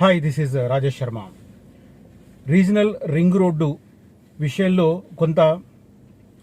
Hi this is Rajesh Sharma regional ring road విషయంలో కొంత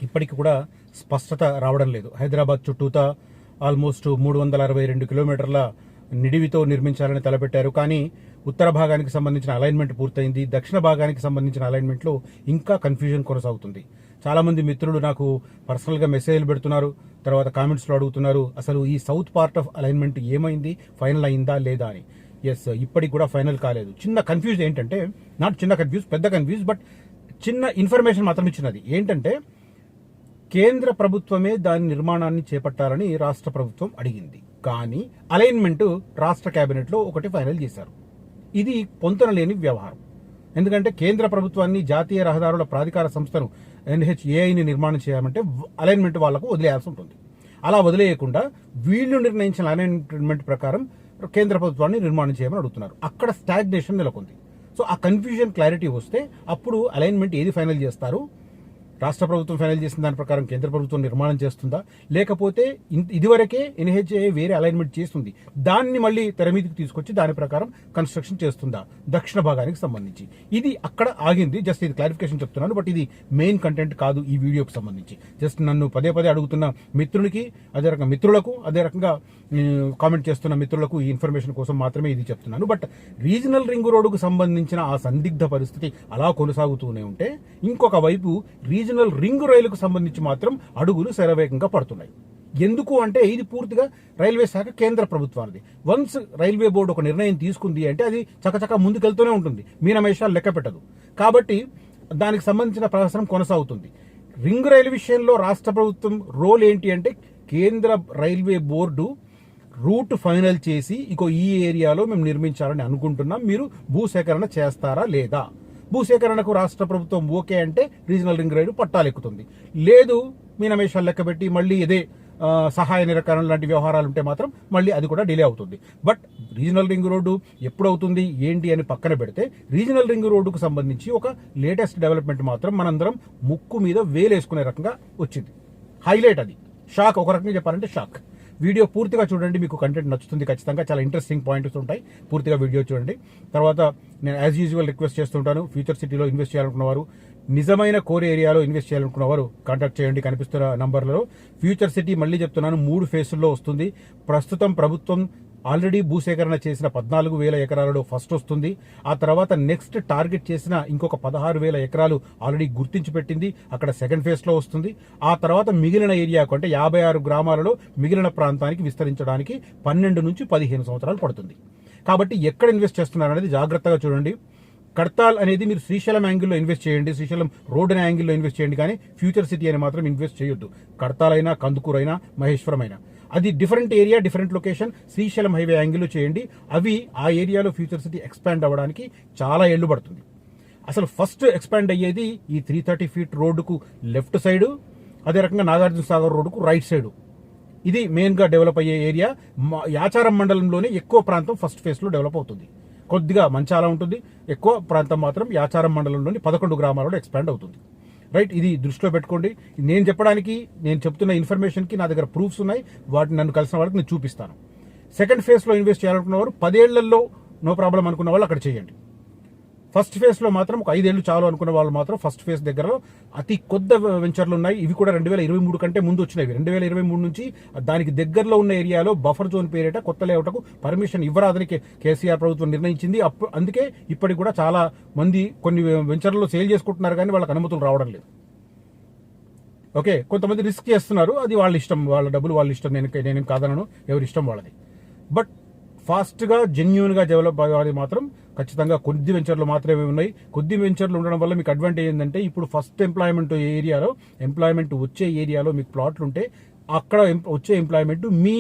ఇప్పటికి కూడా స్పష్టత రావడం లేదు. హైదరాబాద్ చుట్టూతా ఆల్మోస్ట్ మూడు వందల అరవై రెండు కిలోమీటర్ల నిడివితో నిర్మించాలని తలపెట్టారు. కానీ ఉత్తర భాగానికి సంబంధించిన అలైన్మెంట్ పూర్తయింది. దక్షిణ భాగానికి సంబంధించిన అలైన్మెంట్లో ఇంకా కన్ఫ్యూజన్ కొనసాగుతుంది. చాలామంది మిత్రులు నాకు పర్సనల్గా మెసేజ్లు పెడుతున్నారు. తర్వాత కామెంట్స్లో అడుగుతున్నారు అసలు ఈ సౌత్ పార్ట్ ఆఫ్ అలైన్మెంట్ ఏమైంది? ఫైనల్ అయిందా లేదా? అని. ఎస్ ఇప్పటికి కూడా ఫైనల్ కాలేదు. చిన్న కన్ఫ్యూజ్ ఏంటంటే నాట్ చిన్న కన్ఫ్యూజ్ పెద్ద కన్ఫ్యూజ్ బట్ చిన్న ఇన్ఫర్మేషన్ మాత్రం ఇచ్చినది. ఏంటంటే కేంద్ర ప్రభుత్వమే దాని నిర్మాణాన్ని చేపట్టాలని రాష్ట్ర ప్రభుత్వం అడిగింది. కానీ అలైన్మెంట్ రాష్ట్ర కేబినెట్లో ఒకటి ఫైనల్ చేశారు. ఇది పొంతన లేని వ్యవహారం. ఎందుకంటే కేంద్ర ప్రభుత్వాన్ని జాతీయ రహదారుల ప్రాధికార సంస్థను ఎన్హెచ్ఏఐని నిర్మాణం చేయాలంటే అలైన్మెంట్ వాళ్ళకు వదిలేయాల్సి ఉంటుంది. అలా వదిలేయకుండా వీళ్ళు నిర్ణయించిన అలైన్మెంట్ ప్రకారం కేంద్ర ప్రభుత్వాన్ని నిర్మాణం చేయమని అడుగుతున్నారు. అక్కడ స్టాగ్నేషన్ నెలకొంది. సో ఆ కన్ఫ్యూజన్ క్లారిటీ వస్తే అప్పుడు అలైన్మెంట్ ఏది ఫైనల్ చేస్తారు? రాష్ట్ర ప్రభుత్వం ఫైనల్ చేసిన దాని ప్రకారం కేంద్ర ప్రభుత్వం నిర్మాణం చేస్తుందా? లేకపోతే ఇదివరకే ఎన్హెచ్ఏ వేరే అలైన్మెంట్ చేస్తుంది. దాన్ని మళ్ళీ తెర మీదకి తీసుకొచ్చి దాని ప్రకారం కన్స్ట్రక్షన్ చేస్తుందా? దక్షిణ భాగానికి సంబంధించి. ఇది అక్కడ ఆగింది. జస్ట్ ఇది క్లారిఫికేషన్ చెప్తున్నాను. బట్ ఇది మెయిన్ కంటెంట్ కాదు ఈ వీడియోకి సంబంధించి. జస్ట్ నన్ను పదే పదే అడుగుతున్న మిత్రునికి అదే రకంగా మిత్రులకు అదే రకంగా కామెంట్ చేస్తున్న మిత్రులకు ఈ ఇన్ఫర్మేషన్ కోసం మాత్రమే ఇది చెప్తున్నాను. బట్ రీజనల్ రింగ్ రోడ్డుకు సంబంధించిన ఆ సందిగ్ధ పరిస్థితి అలా కొనసాగుతూనే ఉంటే ఇంకొక వైపు రీజనల్ రింగ్ రైలుకు సంబంధించి మాత్రం అడుగులు శరవేగంగా పడుతున్నాయి. ఎందుకు అంటే ఇది పూర్తిగా రైల్వే శాఖ కేంద్ర ప్రభుత్వానికి వన్స్ రైల్వే బోర్డు ఒక నిర్ణయం తీసుకుంది అంటే అది చకచక ముందుకెళ్తూనే ఉంటుంది. మీనమేషాలు లెక్క పెట్టదు. కాబట్టి దానికి సంబంధించిన ప్రహసనం కొనసాగుతుంది. రింగ్ రైలు విషయంలో రాష్ట్ర ప్రభుత్వం రోల్ ఏంటి అంటే కేంద్ర రైల్వే బోర్డు రూట్ ఫైనల్ చేసి ఇక ఈ ఏరియాలో మేము నిర్మించాలని అనుకుంటున్నాం. మీరు భూసేకరణ చేస్తారా లేదా? భూసేకరణకు రాష్ట్ర ప్రభుత్వం ఓకే అంటే రీజనల్ రింగ్ రైడ్ పట్టాలెక్కుతుంది. లేదు మీనమేషాలు లెక్కబెట్టి మళ్ళీ ఇదే సహాయ నిరకరణ లాంటి వ్యవహారాలు ఉంటే మాత్రం మళ్ళీ అది కూడా డిలే అవుతుంది. బట్ రీజనల్ రింగ్ రోడ్డు ఎప్పుడు అవుతుంది ఏంటి అని పక్కన పెడితే రీజనల్ రింగ్ రోడ్డుకు సంబంధించి ఒక లేటెస్ట్ డెవలప్మెంట్ మాత్రం మనందరం ముక్కు మీద వేలేసుకునే రకంగా వచ్చింది. హైలైట్ అది. షాక్ ఒక రకంగా చెప్పాలంటే షాక్. వీడియో పూర్తిగా చూడండి మీకు కంటెంట్ నచ్చుతుంది ఖచ్చితంగా. చాలా ఇంట్రెస్టింగ్ పాయింట్స్ ఉంటాయి. పూర్తిగా వీడియో చూడండి. తర్వాత నేను యాజ్ యూజువల్ రిక్వెస్ట్ చేస్తుంటాను ఫ్యూచర్ సిటీలో ఇన్వెస్ట్ చేయాలనుకున్న వారు నిజమైన కోర్ ఏరియాలో ఇన్వెస్ట్ చేయాలనుకున్న వారు కాంటాక్ట్ చేయండి కనిపిస్తున్న నంబర్లలో ఫ్యూచర్ సిటీ మళ్ళీ చెప్తున్నాను మూడు ఫేసుల్లో వస్తుంది. ప్రస్తుతం ప్రభుత్వం ఆల్రెడీ భూసేకరణ చేసిన పద్నాలుగు వేల ఎకరాలలో ఫస్ట్ వస్తుంది. ఆ తర్వాత నెక్స్ట్ టార్గెట్ చేసిన ఇంకొక పదహారు వేల ఎకరాలు ఆల్రెడీ గుర్తించి పెట్టింది. అక్కడ సెకండ్ ఫేజ్లో వస్తుంది. ఆ తర్వాత మిగిలిన ఏరియాకు అంటే యాభై ఆరు గ్రామాలలో మిగిలిన ప్రాంతానికి విస్తరించడానికి పన్నెండు నుంచి పదిహేను సంవత్సరాలు పడుతుంది. కాబట్టి ఎక్కడ ఇన్వెస్ట్ చేస్తున్నారు అనేది జాగ్రత్తగా చూడండి. కడతాల్ అనేది మీరు శ్రీశైలం యాంగిల్లో ఇన్వెస్ట్ చేయండి. శ్రీశైలం రోడ్ అనే యాంగిల్లో ఇన్వెస్ట్ చేయండి. కానీ ఫ్యూచర్ సిటీ అని మాత్రం ఇన్వెస్ట్ చేయొద్దు. కడతాలైనా కందుకూరైనా మహేశ్వరం అయినా అది different area different location Srisailam highway యాంగిల్లో చేయండి. అవి ఆ ఏరియాలో ఫ్యూచర్ సిటీ ఎక్స్పాండ్ అవ్వడానికి చాలా ఏళ్ళు పడుతుంది. అసలు ఫస్ట్ ఎక్స్పాండ్ అయ్యేది ఈ త్రీ థర్టీ ఫీట్ రోడ్డుకు లెఫ్ట్ సైడు అదే రకంగా నాగార్జున సాగర్ రోడ్డుకు రైట్ సైడు ఇది మెయిన్గా డెవలప్ అయ్యే ఏరియా యాచారం మండలంలోనే ఎక్కువ ప్రాంతం ఫస్ట్ ఫేజ్లో డెవలప్ అవుతుంది. కొద్దిగా మంచాల ఉంటుంది. ఎక్కువ ప్రాంతం మాత్రం యాచారం మండలంలోని పదకొండు గ్రామాలలో ఎక్స్పాండ్ అవుతుంది. రైట్ ఇది దృష్టిలో పెట్టుకోండి. నేను చెప్పడానికి నేను చెప్తున్న ఇన్ఫర్మేషన్కి నా దగ్గర ప్రూఫ్స్ ఉన్నాయి. వాటిని నన్ను కలిసిన వాళ్ళకి నేను చూపిస్తాను. సెకండ్ ఫేజ్లో ఇన్వెస్ట్ చేయాలనుకున్న వారు పదేళ్ళలో నో ప్రాబ్లం అనుకున్న వాళ్ళు అక్కడ చేయండి. ఫస్ట్ ఫేజ్లో మాత్రం ఒక ఐదేళ్ళు చాలు అనుకున్న వాళ్ళు మాత్రం ఫస్ట్ ఫేజ్ దగ్గర అతి కొద్ద వెంచర్లు ఉన్నాయి. ఇవి కూడా రెండు వేల ఇరవై మూడు కంటే ముందు వచ్చినవి. రెండు వేల ఇరవై మూడు నుంచి దానికి దగ్గరలో ఉన్న ఏరియాలో బఫర్ జోన్ పేరిట కొత్త లేఅవుట్కు పర్మిషన్ ఇవ్వరాదని కేసీఆర్ ప్రభుత్వం నిర్ణయించింది. అప్పు అందుకే ఇప్పటికి కూడా చాలా మంది కొన్ని వెంచర్లు సేల్ చేసుకుంటున్నారు కానీ వాళ్ళకి అనుమతులు రావడం లేదు. ఓకే కొంతమంది రిస్క్ చేస్తున్నారు. అది వాళ్ళ ఇష్టం. వాళ్ళ డబ్బులు వాళ్ళ ఇష్టం. నేను నేనేం కాదనను. ఎవరి ఇష్టం వాళ్ళది. బట్ ఫాస్ట్గా జెన్యున్గా డెవలప్ అవ్వాలి మాత్రం ఖచ్చితంగా కొద్ది వెంచర్లు మాత్రమే ఉన్నాయి. కొద్ది వెంచర్లు ఉండడం వల్ల మీకు అడ్వాంటేజ్ ఏంటంటే ఇప్పుడు ఫస్ట్ ఎంప్లాయ్మెంట్ ఏరియాలో ఎంప్లాయ్మెంట్ వచ్చే ఏరియాలో మీకు ప్లాట్లు ఉంటే అక్కడ వచ్చే ఎంప్లాయ్మెంట్ మీ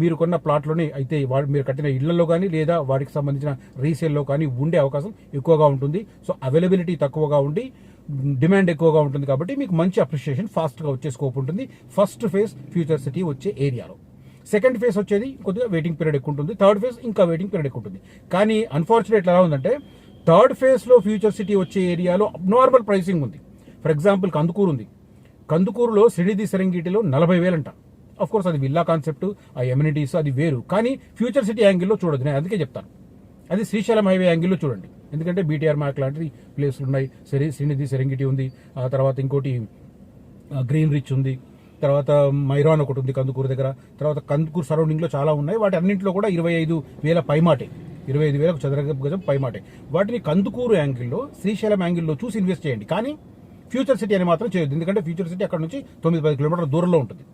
మీరు కొన్న ప్లాట్లోనే అయితే వాడు మీరు కట్టిన ఇళ్ళలో కానీ లేదా వాటికి సంబంధించిన రీసేల్లో కానీ ఉండే అవకాశం ఎక్కువగా ఉంటుంది. సో అవైలబిలిటీ తక్కువగా ఉండి డిమాండ్ ఎక్కువగా ఉంటుంది కాబట్టి మీకు మంచి అప్రిషియేషన్ ఫాస్ట్గా వచ్చే స్కోప్ ఉంటుంది. ఫస్ట్ ఫేజ్ ఫ్యూచర్ సిటీ వచ్చే ఏరియాలో. సెకండ్ ఫేజ్ వచ్చేది కొద్దిగా వెయిటింగ్ పీరియడ్ ఎక్కువ ఉంటుంది. థర్డ్ ఫేజ్ ఇంకా వెయిటింగ్ పీరియడ్ ఎక్కువ ఉంటుంది. కానీ అన్ఫార్చునేట్ ఎలా ఉందంటే థర్డ్ ఫేజ్లో ఫ్యూచర్ సిటీ వచ్చే ఏరియాలో అబ్నార్మల్ ప్రైసింగ్ ఉంది. ఫర్ ఎగ్జాంపుల్ కందుకూరు ఉంది. కందుకూరులో శ్రీనిధి సరంగిటిలో నలభై వేలంట అఫ్ కోర్స్ అది విల్లా కాన్సెప్ట్ ఆ ఎమ్యూనిటీస్ అది వేరు. కానీ ఫ్యూచర్ సిటీ యాంగిల్లో చూడదు నేను అందుకే చెప్తాను. అది శ్రీశైలం హైవే యాంగిల్లో చూడండి. ఎందుకంటే బీటీఆర్ మార్క్ లాంటి ప్లేస్లు ఉన్నాయి. సరే శ్రీనిధి సెరంగిటి ఉంది. ఆ తర్వాత ఇంకోటి గ్రీన్ రిచ్ ఉంది. తర్వాత మైరాన్ ఒకటి ఉంది కందుకూరు దగ్గర. తర్వాత కందుకూరు సరౌండింగ్లో చాలా ఉన్నాయి. వాటి అన్నింటిలో కూడా ఇరవై ఐదు వేల పైమాటే. ఇరవై ఐదు వేలకు చదరగపు గజం పైమాటే. వాటిని కందుకూరు యాంగిల్లో శ్రీశైలం యాంగిల్లో చూసి ఇన్వెస్ట్ చేయండి. కానీ ఫ్యూచర్ సిటీ అని మాత్రం చేయొద్దు. ఎందుకంటే ఫ్యూచర్ సిటీ అక్కడ నుంచి తొమ్మిది పది కిలోమీటర్ల దూరంలో ఉంటుంది.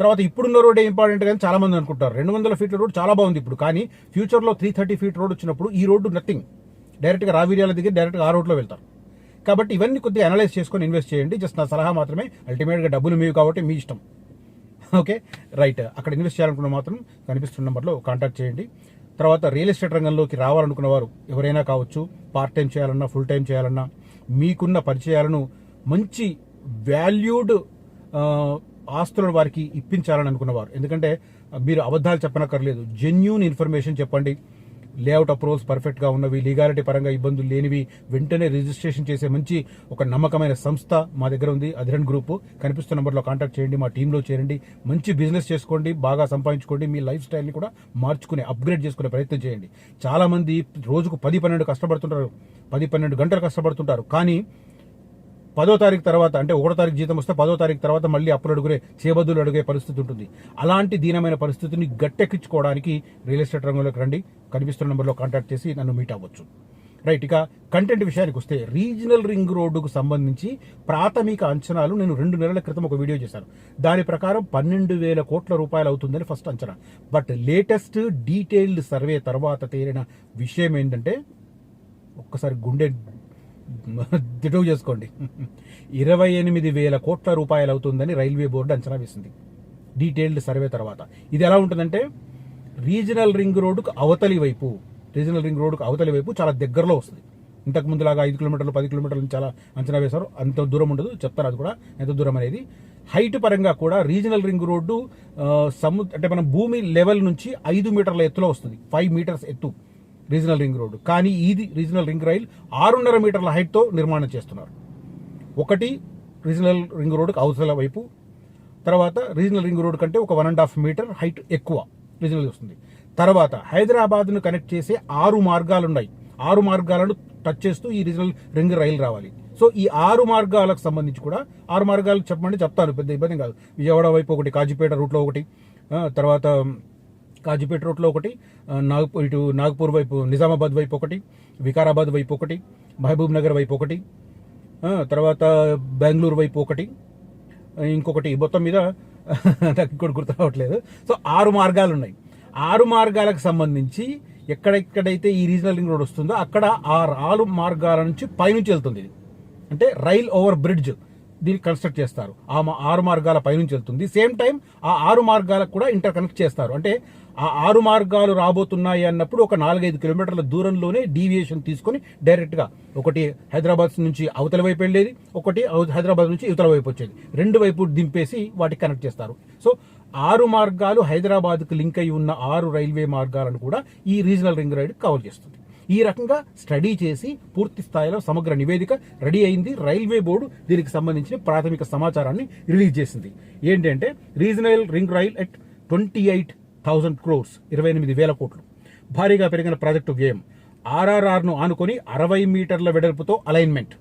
తర్వాత ఇప్పుడున్న రోడ్ ఇంపార్టెంట్ కానీ చాలా మంది అనుకుంటారు. రెండు వందల ఫీట్ల రోడ్ చాలా బాగుంది ఇప్పుడు. కానీ ఫ్యూచర్లో త్రీ థర్టీ ఫీట్ రోడ్ వచ్చినప్పుడు ఈ రోడ్డు నథింగ్ డైరెక్ట్గా రావిర్యాల దగ్గర డైరెక్ట్గా ఆ రోడ్లో వెళ్తారు. కాబట్టి ఇవన్నీ కొద్దిగా అనలైజ్ చేసుకొని ఇన్వెస్ట్ చేయండి. జస్ట్ నా సలహా మాత్రమే. అల్టిమేట్గా డబ్బులు మీవి కాబట్టి మీ ఇష్టం. ఓకే రైట్ అక్కడ ఇన్వెస్ట్ చేయాలనుకున్న మాత్రం కనిపిస్తున్న నెంబర్లో కాంటాక్ట్ చేయండి. తర్వాత రియల్ ఎస్టేట్ రంగంలోకి రావాలనుకున్న వారు ఎవరైనా కావచ్చు పార్ట్ టైం చేయాలన్నా ఫుల్ టైం చేయాలన్నా మీకున్న పరిచయాలను మంచి వాల్యూడ్ ఆస్తులను వారికి ఇప్పించాలని అనుకున్నవారు ఎందుకంటే మీరు అబద్ధాలు చెప్పనక్కర్లేదు. జెన్యూన్ ఇన్ఫర్మేషన్ చెప్పండి. లేఅవుట్ అప్రూవల్స్ పర్ఫెక్ట్గా ఉన్నవి లీగాలిటీ పరంగా ఇబ్బందులు లేనివి వెంటనే రిజిస్ట్రేషన్ చేసే మంచి ఒక నమ్మకమైన సంస్థ మా దగ్గర ఉంది అధిరన్ గ్రూప్ కనిపిస్తున్న నెంబర్లో కాంటాక్ట్ చేయండి మా టీంలో చేరండి. మంచి బిజినెస్ చేసుకోండి బాగా సంపాదించుకోండి మీ లైఫ్ స్టైల్ని కూడా మార్చుకునే అప్గ్రేడ్ చేసుకునే ప్రయత్నం చేయండి. చాలామంది రోజుకు పది పన్నెండు కష్టపడుతుంటారు పది పన్నెండు గంటలు కష్టపడుతుంటారు. కానీ పదో తారీఖు తర్వాత అంటే ఒకటో తారీఖు జీతం వస్తే పదో తారీఖు తర్వాత మళ్ళీ అప్పులు అడుగురే చేబద్దులు అడిగే పరిస్థితి ఉంటుంది. అలాంటి దీనమైన పరిస్థితిని గట్టెక్కించుకోవడానికి రియల్ ఎస్టేట్ రంగంలోకి రండి. కనిపిస్తున్న నెంబర్లో కాంటాక్ట్ చేసి నన్ను మీట్ అవ్వచ్చు. రైట్ ఇక కంటెంట్ విషయానికి వస్తే రీజనల్ రింగ్ రోడ్డుకు సంబంధించి ప్రాథమిక అంచనాలు నేను రెండు నెలల క్రితం ఒక వీడియో చేశాను. దాని ప్రకారం పన్నెండు వేల కోట్ల రూపాయలు అవుతుందని ఫస్ట్ అంచనా. బట్ లేటెస్ట్ డీటెయిల్డ్ సర్వే తర్వాత తేలిన విషయం ఏంటంటే ఒక్కసారి గుండె దిటువు చేసుకోండి. ఇరవై ఎనిమిది వేల కోట్ల రూపాయలు అవుతుందని రైల్వే బోర్డు అంచనా వేసింది. డీటెయిల్డ్ సర్వే తర్వాత. ఇది ఎలా ఉంటుందంటే రీజనల్ రింగ్ రోడ్డుకు అవతలి వైపు రీజనల్ రింగ్ రోడ్డుకు అవతలి వైపు చాలా దగ్గరలో వస్తుంది. ఇంతకు ముందులాగా ఐదు కిలోమీటర్లు పది కిలోమీటర్లు చాలా అంచనా వేశారు. అంత దూరం ఉండదు చెప్తారు అది కూడా. ఎంత దూరం అనేది. హైట్ పరంగా కూడా రీజనల్ రింగ్ రోడ్డు సముద్ర సము అంటే మనం భూమి లెవెల్ నుంచి ఐదు మీటర్ల ఎత్తులో వస్తుంది. ఫైవ్ మీటర్స్ ఎత్తు. Regional ring road. కానీ ఇది రీజనల్ రింగ్ రైల్ ఆరున్నర మీటర్ల హైట్తో నిర్మాణం చేస్తున్నారు. ఒకటి రీజనల్ రింగ్ రోడ్డుకు అవతల వైపు తర్వాత రీజనల్ రింగ్ రోడ్ కంటే ఒక one and half metre height ఎక్కువ రీజనల్ వస్తుంది. తర్వాత హైదరాబాద్ను కనెక్ట్ చేసే ఆరు మార్గాలు ఉన్నాయి ఆరు మార్గాలను టచ్ చేస్తూ ఈ రీజనల్ రింగ్ రైలు రావాలి. సో ఈ ఆరు మార్గాలకు సంబంధించి కూడా ఆరు మార్గాలు చెప్పమంటే చెప్తాను పెద్ద ఇబ్బంది కాదు. విజయవాడ వైపు ఒకటి కాజీపేట రూట్లో ఒకటి తర్వాత కాజీపేట రోడ్లో ఒకటి నాగపూర్ ఇటు నాగపూర్ వైపు నిజామాబాద్ వైపు ఒకటి వికారాబాద్ వైపు ఒకటి మహబూబ్ నగర్ వైపు ఒకటి తర్వాత బెంగళూరు వైపు ఒకటి ఇంకొకటి మొత్తం మీద నాకు ఇంకోటి గుర్తు రావట్లేదు. సో ఆరు మార్గాలు ఉన్నాయి. ఆరు మార్గాలకు సంబంధించి ఎక్కడెక్కడైతే ఈ రీజనల్ రింగ్ రోడ్ వస్తుందో అక్కడ ఆ ఆరు మార్గాల నుంచి పైనుంచి వెళ్తుంది ఇది. అంటే రైల్ ఓవర్ బ్రిడ్జ్ దీన్ని కన్స్ట్రక్ట్ చేస్తారు. ఆ మా- ఆరు మార్గాల పైనుంచి వెళ్తుంది. సేమ్ టైం ఆ ఆరు మార్గాలకు కూడా ఇంటర్ కనెక్ట్ చేస్తారు. అంటే ఆ ఆరు మార్గాలు రాబోతున్నాయి అన్నప్పుడు ఒక నాలుగైదు కిలోమీటర్ల దూరంలోనే డీవియేషన్ తీసుకొని డైరెక్ట్గా ఒకటి హైదరాబాద్ నుంచి అవతల వైపు వెళ్ళేది ఒకటి హైదరాబాద్ నుంచి ఇవతల వైపు వచ్చేది. రెండు వైపు దింపేసి వాటికి కనెక్ట్ చేస్తారు. సో ఆరు మార్గాలు హైదరాబాద్కు లింక్ అయి ఉన్న ఆరు రైల్వే మార్గాలను కూడా ఈ రీజనల్ రింగ్ రైడ్ కవర్ చేస్తుంది. ఈ రకంగా స్టడీ చేసి పూర్తి స్థాయిలో సమగ్ర నివేదిక రెడీ అయింది. రైల్వే బోర్డు దీనికి సంబంధించిన ప్రాథమిక సమాచారాన్ని రిలీజ్ చేసింది. ఏంటంటే regional ring rail at twenty eight thousand crores ఇరవై ఎనిమిది వేల కోట్లు. భారీగా పెరిగిన ప్రాజెక్టు వ్యయం. ఆర్ఆర్ఆర్ను ఆనుకొని అరవై మీటర్ల వెడల్పుతో అలైన్మెంట్.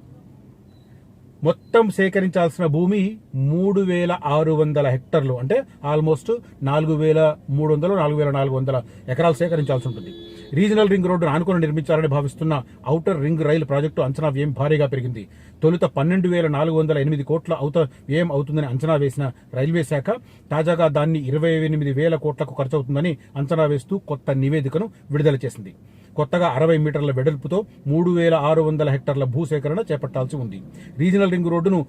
మొత్తం సేకరించాల్సిన భూమి మూడు వేల ఆరు వందల హెక్టర్లు అంటే ఆల్మోస్ట్ నాలుగు వేల మూడు వందలు నాలుగు వేల నాలుగు వందల ఎకరాలు సేకరించాల్సి ఉంటుంది. రీజనల్ రింగ్ రోడ్డు ఆనుకుని నిర్మించాలని భావిస్తున్న ఔటర్ రింగ్ రైలు ప్రాజెక్టు అంచనా వ్యయం భారీగా పెరిగింది. తొలుత పన్నెండు వేల నాలుగు వందల ఎనిమిది కోట్ల అవుత వ్యయం అవుతుందని అంచనా వేసిన రైల్వే శాఖ తాజాగా దాన్ని ఇరవై ఎనిమిది వేల కోట్లకు ఖర్చవుతుందని అంచనా వేస్తూ కొత్త నివేదికను విడుదల చేసింది. కొత్తగా అరవై మీటర్ల వెడల్పుతో మూడు వేల ఆరు వందల హెక్టార్ల భూసేకరణ చేపట్టాల్సి ఉంది. రీజనల్ రింగ్ రోడ్డును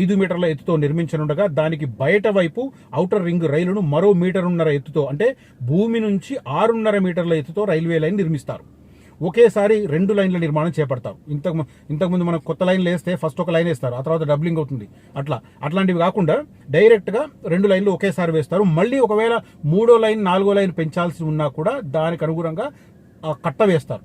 ఐదు మీటర్ల ఎత్తుతో నిర్మించనుండగా దానికి బయట వైపు ఔటర్ రింగ్ రైలును మరో మీటరున్నర ఎత్తుతో అంటే భూమి నుంచి ఆరున్నర మీటర్ల ఎత్తుతో రైల్వే లైన్ నిర్మిస్తారు. ఒకేసారి రెండు లైన్ల నిర్మాణం చేపడతారు. ఇంతకు ఇంతకుముందు మనం కొత్త లైన్లు వేస్తే ఫస్ట్ ఒక లైన్ వేస్తారు. ఆ తర్వాత డబ్లింగ్ అవుతుంది. అట్లా అట్లాంటివి కాకుండా డైరెక్ట్గా రెండు లైన్లు ఒకేసారి వేస్తారు. మళ్ళీ ఒకవేళ మూడో లైన్ నాలుగో లైన్ పెంచాల్సి ఉన్నా కూడా దానికి అనుగుణంగా కట్ట వేస్తారు.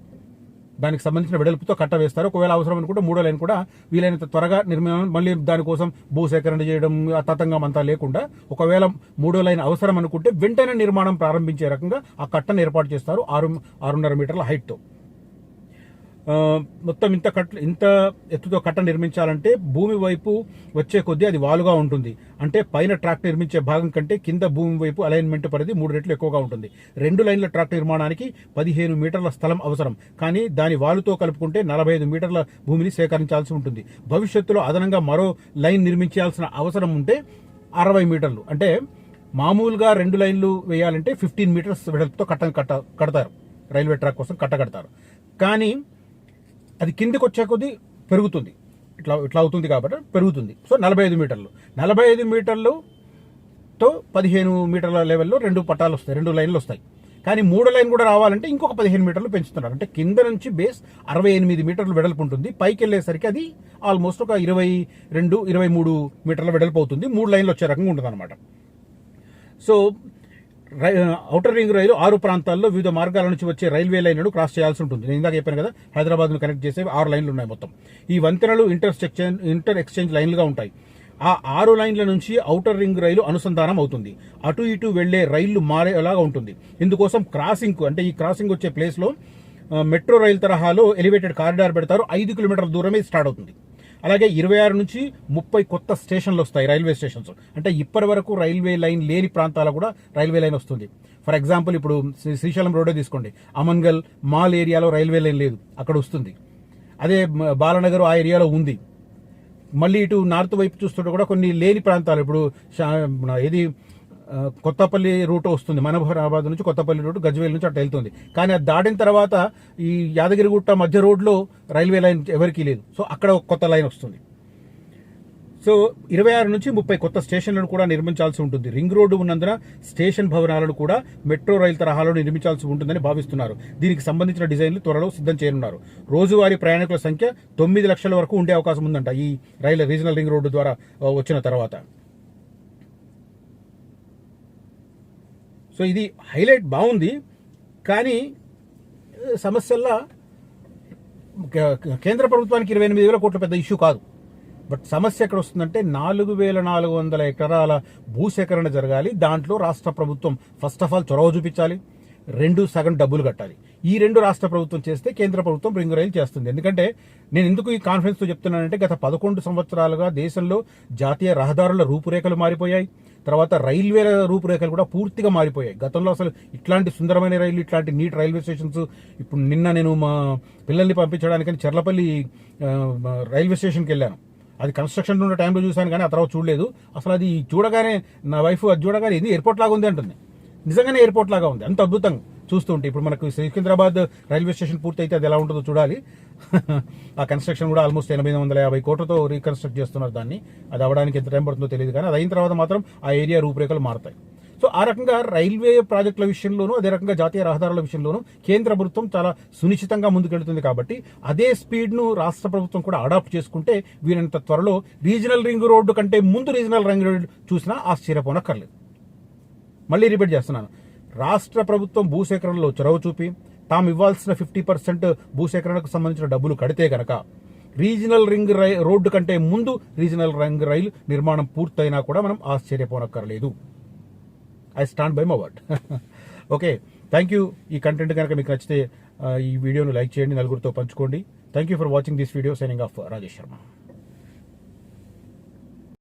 దానికి సంబంధించిన వెడల్పుతో కట్ట వేస్తారు. ఒకవేళ అవసరం అనుకుంటే మూడో లైన్ కూడా వీలైనంత త్వరగా నిర్మాణం మళ్ళీ దానికోసం భూసేకరణ చేయడం ఆ తతంగం అంతా లేకుండా ఒకవేళ మూడో లైన్ అవసరం అనుకుంటే వెంటనే నిర్మాణం ప్రారంభించే రకంగా ఆ కట్టను ఏర్పాటు చేస్తారు ఆరు ఆరున్నర మీటర్ల హైట్తో. మొత్తం ఇంత కట్ ఇంత ఎత్తుతో కట్ట నిర్మించాలంటే భూమి వైపు వచ్చే కొద్దీ అది వాలుగా ఉంటుంది. అంటే పైన ట్రాక్ నిర్మించే భాగం కంటే కింద భూమి వైపు అలైన్మెంట్ పరిధి మూడు రెట్లు ఎక్కువగా ఉంటుంది. రెండు లైన్ల ట్రాక్ నిర్మాణానికి పదిహేను మీటర్ల స్థలం అవసరం. కానీ దాని వాలుతో కలుపుకుంటే నలభై ఐదు మీటర్ల భూమిని సేకరించాల్సి ఉంటుంది. భవిష్యత్తులో అదనంగా మరో లైన్ నిర్మించాల్సిన అవసరం ఉంటే అరవై మీటర్లు. అంటే మామూలుగా రెండు లైన్లు వేయాలంటే ఫిఫ్టీన్ మీటర్స్ వెడల్పుతో కట్ట కట్ట కడతారు. రైల్వే ట్రాక్ కోసం కట్ట కడతారు. కానీ అది కిందికి వచ్చే కొద్దీ పెరుగుతుంది. ఇట్లా ఇట్లా అవుతుంది కాబట్టి పెరుగుతుంది. సో నలభై ఐదు మీటర్లు. నలభై ఐదు మీటర్లుతో పదిహేను మీటర్ల లెవెల్లో రెండు పట్టాలు వస్తాయి రెండు లైన్లు వస్తాయి. కానీ మూడో లైన్ కూడా రావాలంటే ఇంకొక పదిహేను మీటర్లు పెంచుతున్నారు. అంటే కింద నుంచి బేస్ అరవై ఎనిమిది మీటర్లు వెడల్పు ఉంటుంది. పైకి వెళ్ళేసరికి అది ఆల్మోస్ట్ ఒక ఇరవై రెండు ఇరవై మూడు మీటర్ల వెడల్పు అవుతుంది. మూడు లైన్లు వచ్చే రకంగా ఉంటుంది అనమాట సో ఔటర్ రింగ్ రైలు ఆరు ప్రాంతాల్లో వివిధ మార్గాల నుంచి వచ్చే రైల్వే లైన్లను క్రాస్ చేయాల్సి ఉంటుంది. నేను ఇందాక చెప్పాను కదా హైదరాబాద్ను కనెక్ట్ చేసే ఆరు లైన్లు ఉన్నాయి మొత్తం. ఈ వంతెనలు ఇంటర్ ఇంటర్ ఎక్స్చేంజ్ లైన్లుగా ఉంటాయి. ఆ ఆరు లైన్ల నుంచి ఔటర్ రింగ్ రైలు అనుసంధానం అవుతుంది. అటు ఇటు వెళ్ళే రైళ్ళు మారేలాగా ఉంటుంది. ఇందుకోసం క్రాసింగ్ అంటే ఈ క్రాసింగ్ వచ్చే ప్లేస్లో మెట్రో రైలు తరహాలో ఎలివేటెడ్ కారిడార్ పెడతారు. ఐదు కిలోమీటర్ల దూరమే స్టార్ట్ అవుతుంది. అలాగే ఇరవై ఆరు నుంచి ముప్పై కొత్త స్టేషన్లు వస్తాయి రైల్వే స్టేషన్స్. అంటే ఇప్పటి వరకు రైల్వే లైన్ లేని ప్రాంతాలకు కూడా రైల్వే లైన్ వస్తుంది. ఫర్ ఎగ్జాంపుల్ ఇప్పుడు శ్రీశైలం రోడ్డే తీసుకోండి. అమన్గల్ మాల్ ఏరియాలో రైల్వే లైన్ లేదు అక్కడ వస్తుంది. అదే బాలనగర్ ఆ ఏరియాలో ఉంది. మళ్ళీ ఇటు నార్త్ వైపు చూస్తుంటే కూడా కొన్ని లేని ప్రాంతాలు. ఇప్పుడు ఏది కొత్తపల్లి రూట్ వస్తుంది. మనోహరాబాద్ నుంచి కొత్తపల్లి రూట్ గజ్వేల్ నుంచి అట్లా వెళ్తుంది. కానీ అది దాటిన తర్వాత ఈ యాదగిరిగుట్ట మధ్య రోడ్లో రైల్వే లైన్ ఎవరికీ లేదు. సో అక్కడ ఒక కొత్త లైన్ వస్తుంది. సో ఇరవై ఆరు నుంచి ముప్పై కొత్త స్టేషన్లను కూడా నిర్మించాల్సి ఉంటుంది. రింగ్ రోడ్డు ఉన్నందున స్టేషన్ భవనాలను కూడా మెట్రో రైలు తరహాలో నిర్మించాల్సి ఉంటుందని భావిస్తున్నారు. దీనికి సంబంధించిన డిజైన్లు త్వరలో సిద్ధం చేయనున్నారు. రోజువారీ ప్రయాణికుల సంఖ్య తొమ్మిది లక్షల వరకు ఉండే అవకాశం ఉందంట ఈ రైలు రీజనల్ రింగ్ రోడ్డు ద్వారా వచ్చిన తర్వాత. సో ఇది హైలైట్ బాగుంది. కానీ సమస్యల్లో కేంద్ర ప్రభుత్వానికి ఇరవై ఎనిమిది వేల కోట్ల పెద్ద ఇష్యూ కాదు. బట్ సమస్య ఎక్కడ వస్తుందంటే నాలుగు వేల నాలుగు వందల ఎకరాల భూసేకరణ జరగాలి. దాంట్లో రాష్ట్ర ప్రభుత్వం ఫస్ట్ ఆఫ్ ఆల్ చొరవ చూపించాలి. రెండు సగం డబ్బులు కట్టాలి. ఈ రెండు రాష్ట్ర ప్రభుత్వం చేస్తే కేంద్ర ప్రభుత్వం రింగ్ రైలు చేస్తుంది. ఎందుకంటే నేను ఎందుకు ఈ కాన్ఫరెన్స్తో చెప్తున్నానంటే గత పదకొండు సంవత్సరాలుగా దేశంలో జాతీయ రహదారుల రూపురేఖలు మారిపోయాయి. తర్వాత రైల్వేల రూపురేఖలు కూడా పూర్తిగా మారిపోయాయి. గతంలో అసలు ఇట్లాంటి సుందరమైన రైలు ఇట్లాంటి నీట్ రైల్వే స్టేషన్స్ ఇప్పుడు నిన్న నేను మా పిల్లల్ని పంపించడానికని చెర్లపల్లి రైల్వే స్టేషన్కి వెళ్ళాను. అది కన్స్ట్రక్షన్ ఉన్న టైంలో చూశాను కానీ ఆ తర్వాత చూడలేదు. అసలు అది చూడగానే నా వైఫ్ అది చూడగానే ఇది ఎయిర్పోర్ట్ లాగా ఉంది అంటుంది. నిజంగానే ఎయిర్పోర్ట్ లాగా ఉంది. అంత అద్భుతంగా. చూస్తుంటే ఇప్పుడు మనకు సికింద్రాబాద్ రైల్వే స్టేషన్ పూర్తయితే అది ఎలా ఉంటుందో చూడాలి. ఆ కన్స్ట్రక్షన్ కూడా ఆల్మోస్ట్ ఎనభై వందల యాభై కోట్లతో రీకన్స్ట్రక్ట్ చేస్తున్నారు దాన్ని. అది అవ్వడానికి ఎంత టైం పడుతుందో తెలియదు కానీ అది అయిన తర్వాత మాత్రం ఆ ఏరియా రూపురేఖలు మారుతాయి. సో ఆ రకంగా రైల్వే ప్రాజెక్టుల విషయంలోనూ అదే రకంగా జాతీయ రహదారుల విషయంలోనూ కేంద్ర ప్రభుత్వం చాలా సునిశ్చితంగా ముందుకెళ్తుంది కాబట్టి అదే స్పీడ్ను రాష్ట్ర ప్రభుత్వం కూడా అడాప్ట్ చేసుకుంటే వీరంత త్వరలో రీజనల్ రింగ్ రోడ్డు కంటే ముందు రీజనల్ రింగ్ రోడ్డు చూసినా ఆశ్చర్యపోనక్కర్లేదు. మళ్ళీ రిపీట్ చేస్తున్నాను. రాష్ట్ర ప్రభుత్వం భూసేకరణలో చొరవ చూపి తాము ఇవ్వాల్సిన ఫిఫ్టీ పర్సెంట్ భూసేకరణకు సంబంధించిన డబ్బులు కడితే గనక రీజనల్ రింగ్ రై రోడ్డు కంటే ముందు రీజనల్ రింగ్ రైలు నిర్మాణం పూర్తయినా కూడా మనం ఆశ్చర్యపోనక్కర్లేదు. I stand by my word okay thank you ఈ కంటెంట్ కనుక మీకు నచ్చితే ఈ వీడియోను లైక్ చేయండి నలుగురితో పంచుకోండి. Thank you for watching this video signing off Rajesh Sharma